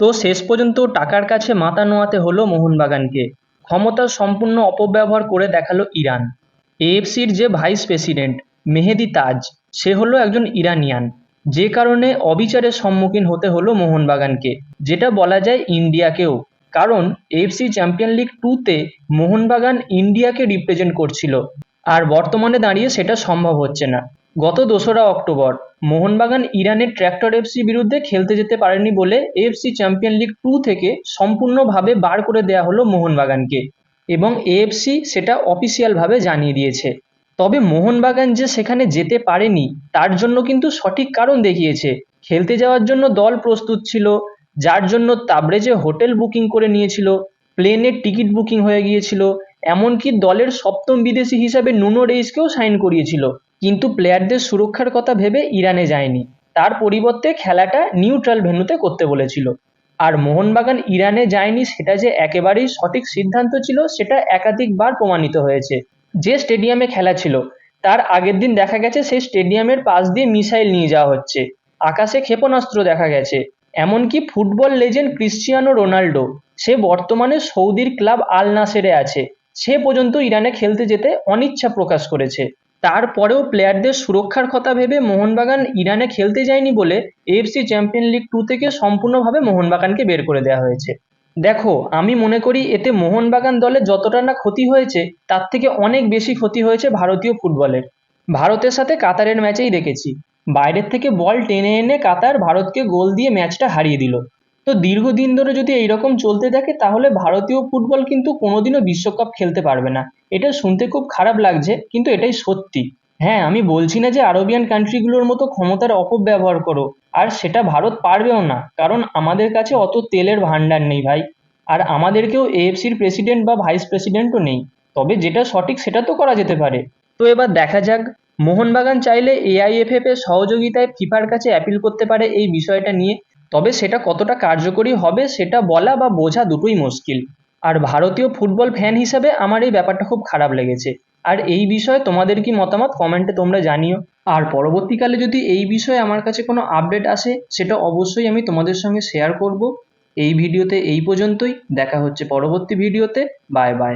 তো শেষ পর্যন্ত টাকার কাছে মাথা নোয়াতে হলো মোহনবাগানকে। ক্ষমতার সম্পূর্ণ অপব্যবহার করে দেখাল ইরান। এএফসির যে ভাইস প্রেসিডেন্ট মেহেদি তাজ, সে হলো একজন ইরানিয়ান। যে কারণে অবিচারের সম্মুখীন হতে হলো মোহনবাগানকে, যেটা বলা যায় ইন্ডিয়াকেও। কারণ এএফসি চ্যাম্পিয়ন লিগ টুতে মোহনবাগান ইন্ডিয়াকে রিপ্রেজেন্ট করছিল। আর বর্তমানে দাঁড়িয়ে সেটা সম্ভব হচ্ছে না। গত দোসরা অক্টোবর, মোহনবাগান ইরানের ট্র্যাক্টর এফসি বিরুদ্ধে খেলতে যেতে পারেনি বলে এএফসি চ্যাম্পিয়ন লিগ টু থেকে সম্পূর্ণভাবে বার করে দেওয়া হলো মোহনবাগানকে এবং এএফসি সেটা অফিসিয়ালভাবে জানিয়ে দিয়েছে। তবে মোহনবাগান যে সেখানে যেতে পারেনি, তার জন্য কিন্তু সঠিক কারণ দেখিয়েছে। খেলতে যাওয়ার জন্য দল প্রস্তুত ছিল, যার জন্য তাবরেজে হোটেল বুকিং করে নিয়েছিল, প্লেনের টিকিট বুকিং হয়ে গিয়েছিল, এমনকি দলের সপ্তম বিদেশি হিসাবে নুনো রেইসকেও সাইন করিয়েছিল। কিন্তু প্লেয়ারদের সুরক্ষার কথা ভেবে ইরানে যায়নি। তার পরিবর্তে খেলাটা নিউট্রাল ভেন্যুতে করতে বলেছিল। আর মোহনবাগান ইরানে যায়নি সেটা যে একেবারেই সঠিক সিদ্ধান্ত ছিল, সেটা একাধিকবার প্রমাণিত হয়েছে। যে স্টেডিয়ামে খেলা ছিল, তার আগের দিন দেখা গেছে সেই স্টেডিয়ামের পাশ দিয়ে মিসাইল নিয়ে যাওয়া হচ্ছে। আকাশে ক্ষেপণাস্ত্র দেখা গেছে। এমনকি ফুটবল লেজেন্ড ক্রিশ্চিয়ানো রোনাল্ডো, সে বর্তমানে সৌদির ক্লাব আল নাসেরে আছে। সে পর্যন্ত ইরানে খেলতে যেতে অনিচ্ছা প্রকাশ করেছে। তারপরেও প্লেয়ারদের সুরক্ষার কথা ভেবে মোহনবাগান ইরানে খেলতে যায়নি বলে এএফসি চ্যাম্পিয়ন লিগ টু থেকে সম্পূর্ণভাবে মোহনবাগানকে বের করে দেওয়া হয়েছে। দেখো, আমি মনে করি এতে মোহনবাগান দলের যতটা না ক্ষতি হয়েছে, তার থেকে অনেক বেশি ক্ষতি হয়েছে ভারতীয় ফুটবলের। ভারতের সাথে কাতারের ম্যাচেই দেখেছি। বাইরের থেকে বল টেনে এনে কাতার ভারতকে গোল দিয়ে ম্যাচটা হারিয়ে দিল। তো দীর্ঘদিন ধরে যদি এইরকম চলতে থাকে, তাহলে ভারতীয় ফুটবল কিন্তু কোনোদিনও বিশ্বকাপ খেলতে পারবে না। এটা শুনতে খুব খারাপ লাগছে, কিন্তু এটাই সত্যি। হ্যাঁ আমি বলছি না যে আরবিয়ান কান্ট্রিগুলোর মতো ক্ষমতার অপব্যবহার করো, আর সেটা ভারত পারবেও না, কারণ আমাদের কাছে অত তেলের ভাণ্ডার নেই ভাই। আর আমাদেরকেও এএফসির প্রেসিডেন্ট বা ভাইস প্রেসিডেন্টও নেই। তবে যেটা সঠিক সেটা তো করা যেতে পারে। তো এবার দেখা যাক, মোহনবাগান চাইলে এআইএফএফ এর সহযোগিতায় ফিফার কাছে অ্যাপিল করতে পারে এই বিষয়টা নিয়ে। তবে সেটা কতটা কার্যকরী হবে সেটা বলা বা বোঝা দুটোই মুশকিল। আর ভারতীয় ফুটবল ফ্যান হিসাবে আমার এই ব্যাপারটা খুব খারাপ লেগেছে। আর এই বিষয়ে তোমাদের কি মতামত? কমেন্টে তোমরা জানিও। আর পরবর্তীকালে যদি এই বিষয়ে আমার কাছে কোনো আপডেট আসে, সেটা অবশ্যই আমি তোমাদের সঙ্গে শেয়ার করব। এই ভিডিওতে এই পর্যন্তই। দেখা হচ্ছে পরবর্তী ভিডিওতে। Bye bye